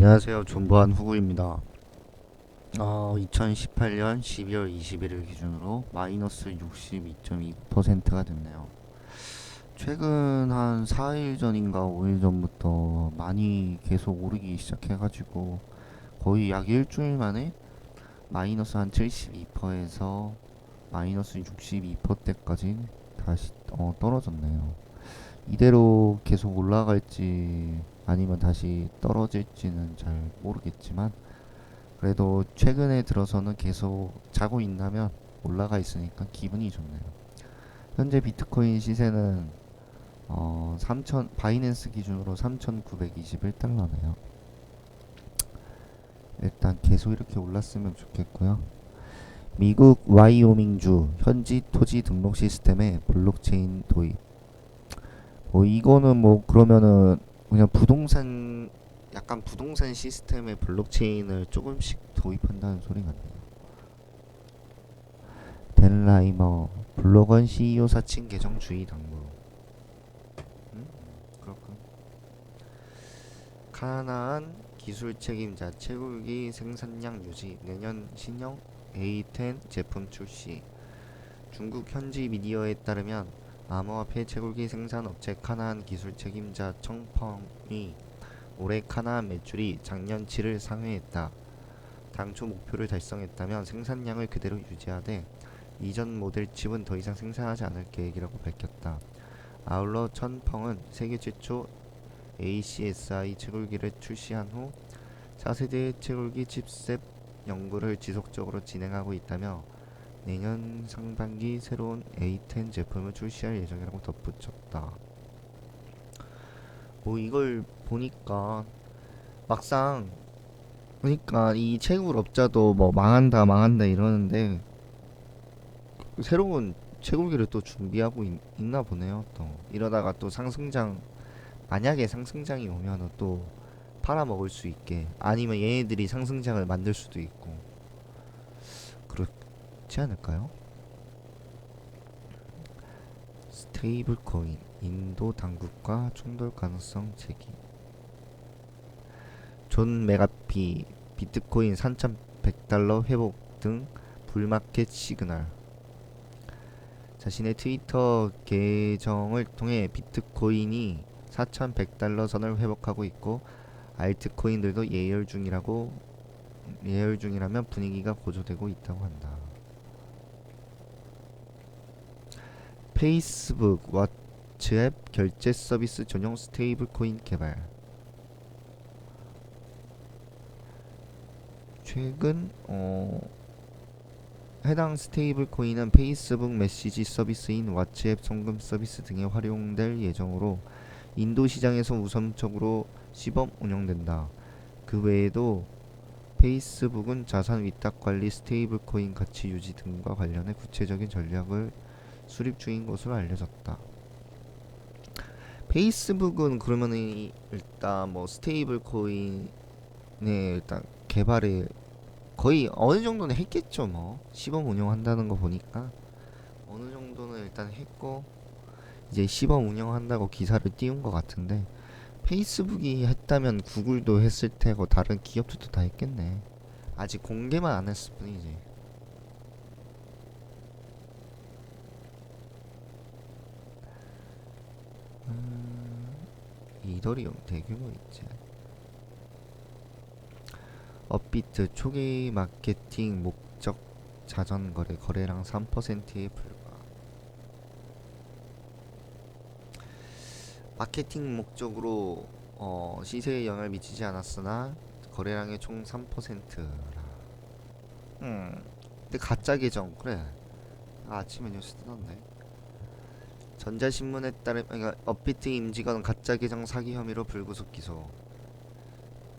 안녕하세요. 존버한 후구입니다. 어, 2018년 12월 21일 기준으로 마이너스 62.2%가 됐네요. 최근 한 4일 전인가 5일 전부터 많이 계속 오르기 시작해가지고 거의 약 일주일 만에 마이너스 한 72%에서 마이너스 62%대까지 다시 어, 떨어졌네요. 이대로 계속 올라갈지 아니면 다시 떨어질지는 잘 모르겠지만 그래도 최근에 들어서는 계속 자고 있다면 올라가 있으니까 기분이 좋네요. 현재 비트코인 시세는 어, 3천 바이낸스 기준으로 3,921달러네요. 일단 계속 이렇게 올랐으면 좋겠고요. 미국 와이오밍주 현지 토지 등록 시스템에 블록체인 도입. 뭐 이거는 뭐 그러면은 그냥 부동산 약간 부동산 시스템에 블록체인을 조금씩 도입한다는 소리 같네요. 덴라이머 블록원 CEO 사칭 계정 주의 당부. 음? 그렇군. 가나안 기술 책임자 채굴기 생산량 유지 내년 신형 A10 제품 출시. 중국 현지 미디어에 따르면 암호화폐 채굴기 생산 업체 카나안 기술 책임자 청펑이 올해 카나안 매출이 작년치를 상회했다. 당초 목표를 달성했다면 생산량을 그대로 유지하되 이전 모델 칩은 더 이상 생산하지 않을 계획이라고 밝혔다. 아울러 천펑은 세계 최초 ACSI 채굴기를 출시한 후 차세대 채굴기 칩셋 연구를 지속적으로 진행하고 있다며 내년 상반기 새로운 A10 제품을 출시할 예정이라고 덧붙였다. 뭐 이걸 보니까 막상 그러니까 이 채굴 업자도 뭐 망한다 망한다 이러는데 새로운 채굴기를 또 준비하고 있, 나 보네요. 또 이러다가 또 상승장 만약에 상승장이 오면은 또 팔아먹을 수 있게 아니면 얘네들이 상승장을 만들 수도 있고 그렇지 않을까요? 스테이블 코인 인도 당국과 충돌 가능성 제기 존 메가피 비트코인 3,100달러 회복 등 불마켓 시그널 자신의 트위터 계정을 통해 비트코인이 4,100달러 선을 회복하고 있고 알트코인들도 예열 중이라고 예열 중이라면 분위기가 고조되고 있다고 한다. 페이스북 왓츠앱 결제 서비스 전용 스테이블 코인 개발. 최근 어 해당 스테이블 코인은 페이스북 메시지 서비스인 왓츠앱 송금 서비스 등에 활용될 예정으로 인도 시장에서 우선적으로 시범 운영된다. 그 외에도 페이스북은 자산 위탁 관리, 스테이블 코인 가치 유지 등과 관련해 구체적인 전략을 수립 중인 것으로 알려졌다. 페이스북은 그러면은 일단 뭐 스테이블 코인의 일단 개발에 거의 어느 정도는 했겠죠 뭐. 시범 운영한다는 거 보니까. 어느 정도는 일단 했고 이제 시범 운영한다고 기사를 띄운 것 같은데 페이스북이 했다면 구글도 했을 테고 다른 기업들도 다 했겠네. 아직 공개만 안 했을 뿐이지 이더리움 대규모 있지 업비트 초기 마케팅 목적 자전 거래 거래량 3%에 불과. 마케팅 목적으로 어, 시세에 영향을 미치지 않았으나 거래량의 총 3%라. 음. 근데 가짜 계정 그래. 아, 아침에 뉴스 뜨던데. 전자신문에 따르 그러니까 업비트 임직원 가짜 계정 사기 혐의로 불구속 기소.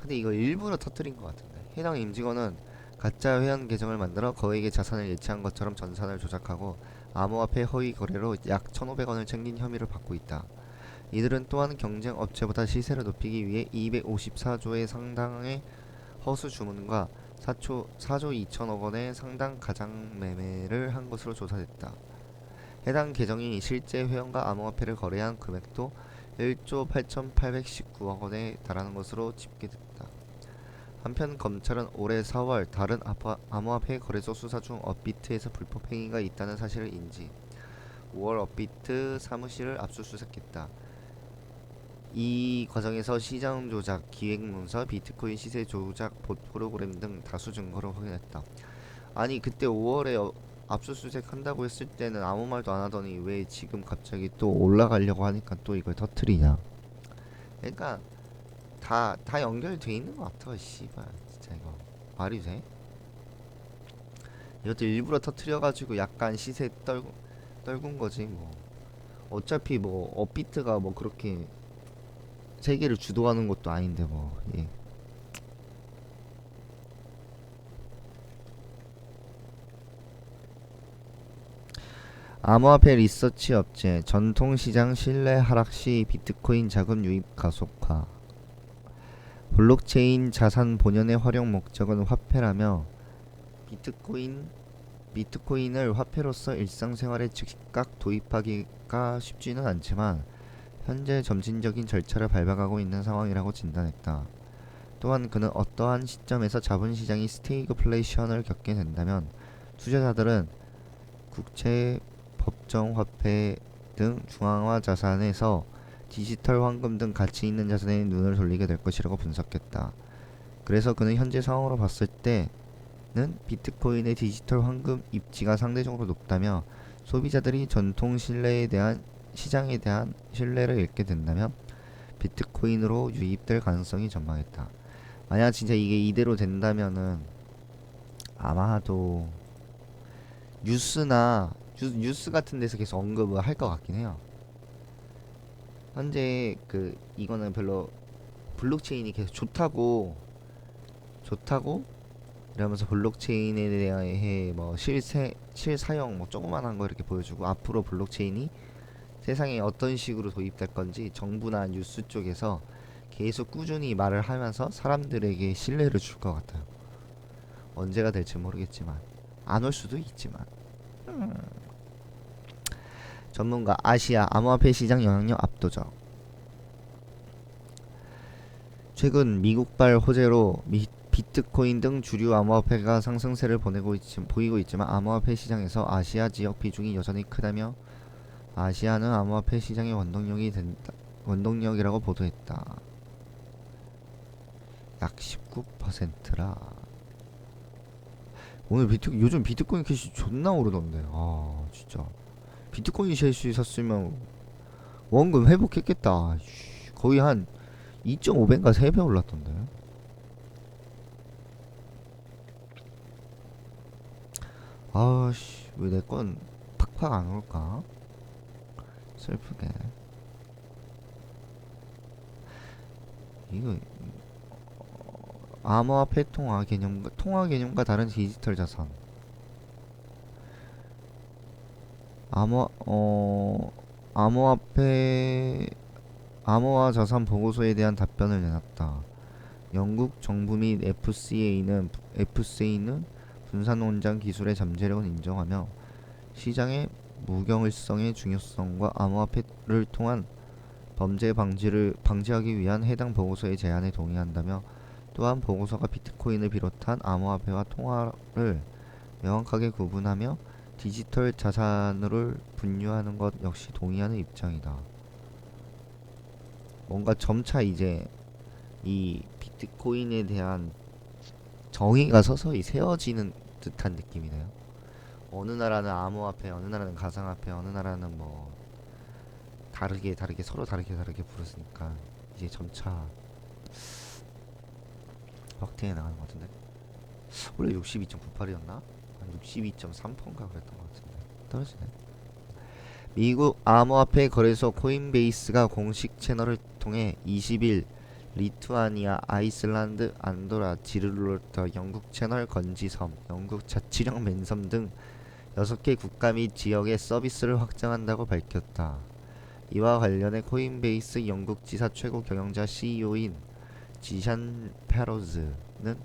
근데 이거 일부러 터뜨린 것 같은데 해당 임직원은 가짜 회원 계정을 만들어 거액의 자산을 예치한 것처럼 전산을 조작하고 암호화폐 허위 거래로 약 1,500원을 챙긴 혐의를 받고 있다. 이들은 또한 경쟁 업체보다 시세를 높이기 위해 254조의 상당의 허수 주문과 4초, 4조 2천억 원의 상당 가장 매매를 한 것으로 조사됐다. 해당 계정이 실제 회원과 암호화폐를 거래한 금액도 1조 8,819억 원에 달하는 것으로 집계됐다. 한편 검찰은 올해 4월 다른 암호화폐 거래소 수사 중 업비트에서 불법 행위가 있다는 사실을 인지 5월 업비트 사무실을 압수수색했다. 이 과정에서 시장 조작, 기획 문서, 비트코인 시세 조작 봇 프로그램 등 다수 증거를 확인했다. 아니 그때 5월에 어, 압수수색 한다고 했을 때는 아무 말도 안 하더니 왜 지금 갑자기 또 올라가려고 하니까 또 이걸 터트리냐? 그러니까 다 다 연결돼 있는 것 같아, 씨발 진짜 이거 말이 돼? 이것도 일부러 터트려가지고 약간 시세 떨 떨군 거지 뭐. 어차피 뭐 업비트가 뭐 그렇게 세계를 주도하는 것도 아닌데 뭐. 예. 암호화폐 리서치 업체 전통시장 신뢰 하락 시 비트코인 자금 유입 가속화 블록체인 자산 본연의 활용 목적은 화폐라며 비트코인 비트코인을 화폐로서 일상생활에 즉각 도입하기가 쉽지는 않지만 현재 점진적인 절차를 밟아가고 있는 상황이라고 진단했다. 또한 그는 어떠한 시점에서 자본시장이 스테이그플레이션을 겪게 된다면 투자자들은 국채, 법정 화폐 등 중앙화 자산에서 디지털 황금 등 가치 있는 자산에 눈을 돌리게 될 것이라고 분석했다. 그래서 그는 현재 상황으로 봤을 때는 비트코인의 디지털 황금 입지가 상대적으로 높다며 소비자들이 전통 신뢰에 대한 시장에 대한 신뢰를 잃게 된다면 비트코인으로 유입될 가능성이 전망했다. 만약 진짜 이게 이대로 된다면은 아마도 뉴스나 뉴, 뉴스 같은 데서 계속 언급을 할 것 같긴 해요. 현재 그 이거는 별로 블록체인이 계속 좋다고 좋다고 이러면서 블록체인에 대해 뭐 실세 실사용 뭐 조그만한 거 이렇게 보여주고 앞으로 블록체인이 세상에 어떤 식으로 도입될 건지 정부나 뉴스 쪽에서 계속 꾸준히 말을 하면서 사람들에게 신뢰를 줄 것 같아요. 언제가 될지 모르겠지만 안 올 수도 있지만 음. 전문가 아시아 암호화폐 시장 영향력 압도적 최근 미국발 호재로 미, 비트코인 등 주류 암호화폐가 상승세를 보내고 있지, 보이고 있지만 암호화폐 시장에서 아시아 지역 비중이 여전히 크다며 아시아는 암호화폐 시장의 원동력이 된다, 원동력이라고 보도했다. 약 19%라. 오늘 비트 요즘 비트코인 캐시 존나 오르던데. 아 진짜. 비트코인 셋이 샀으면 원금 회복했겠다. 씨, 거의 한 2.5배인가 3배 올랐던데. 아씨, 왜 내 건 팍팍 안 올까? 슬프게. 이거 어, 암호화폐 통화 개념과 통화 개념과 다른 디지털 자산. 암호 어 암호화폐 암호화 자산 보고서에 대한 답변을 내놨다. 영국 정부 및 FCA는 FCA는 분산 원장 기술의 잠재력을 인정하며 시장의 무경일성의 중요성과 암호화폐를 통한 범죄 방지를 방지하기 위한 해당 보고서의 제안에 동의한다며 또한 보고서가 비트코인을 비롯한 암호화폐와 통화를 명확하게 구분하며 디지털 자산을 분류하는 것 역시 동의하는 입장이다. 뭔가 점차 이제 이 비트코인에 대한 정의가 서서히 세워지는 듯한 느낌이네요. 어느 나라는 암호화폐, 어느 나라는 가상화폐, 어느 나라는 뭐 다르게 다르게 서로 다르게 다르게 부르니까 이제 점차 확대해 나가는 것 같은데 원래 62.98이었나? 한 62.3%인가 그랬던 것 같은데 떨어지네. 미국 암호화폐 거래소 코인베이스가 공식 채널을 통해 20일 리투아니아, 아이슬란드, 안도라, 지르르터, 영국 채널 건지섬, 영국 자치령 맨섬 등 6개 국가 및 지역의 서비스를 확장한다고 밝혔다. 이와 관련해 코인베이스 영국 지사 최고 경영자 CEO인 지샨 페로즈는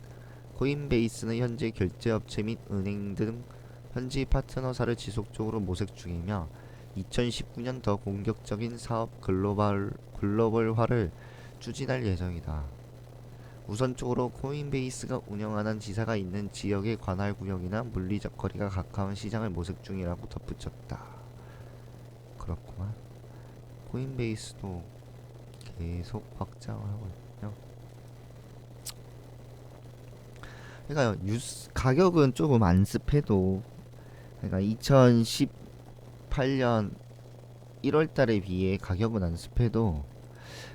코인베이스는 현재 결제업체 및 은행 등 현지 파트너사를 지속적으로 모색 중이며 2019년 더 공격적인 사업 글로벌 글로벌화를 추진할 예정이다. 우선적으로 코인베이스가 운영하는 지사가 있는 지역의 관할 구역이나 물리적 거리가 가까운 시장을 모색 중이라고 덧붙였다. 그렇구만. 코인베이스도 계속 확장을 하고 있군요. 그러니까 뉴스 가격은 조금 안습해도 그러니까 2018년 1월 달에 비해 가격은 안습해도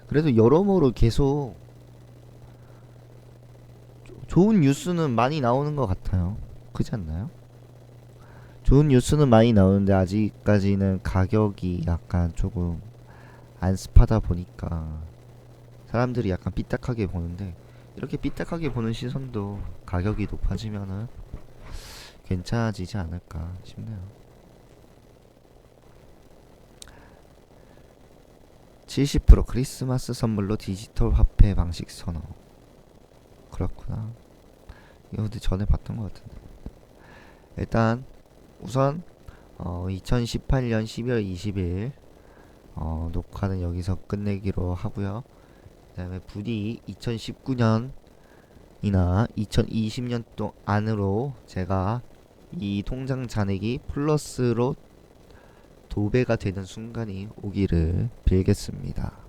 그래도 여러모로 계속 조- 좋은 뉴스는 많이 나오는 것 같아요. 그렇지 않나요? 좋은 뉴스는 많이 나오는데 아직까지는 가격이 약간 조금 안습하다 보니까 사람들이 약간 삐딱하게 보는데 이렇게 삐딱하게 보는 시선도 가격이 높아지면은 괜찮아지지 않을까 싶네요. 70% 크리스마스 선물로 디지털 화폐 방식 선호. 그렇구나. 이거 근데 전에 봤던 것 같은데. 일단 우선 어, 2018년 12월 20일 어, 녹화는 여기서 끝내기로 하고요. 그 다음에 부디 2019년이나 2020년 동 안으로 제가 이 통장 잔액이 플러스로 도배가 되는 순간이 오기를 빌겠습니다.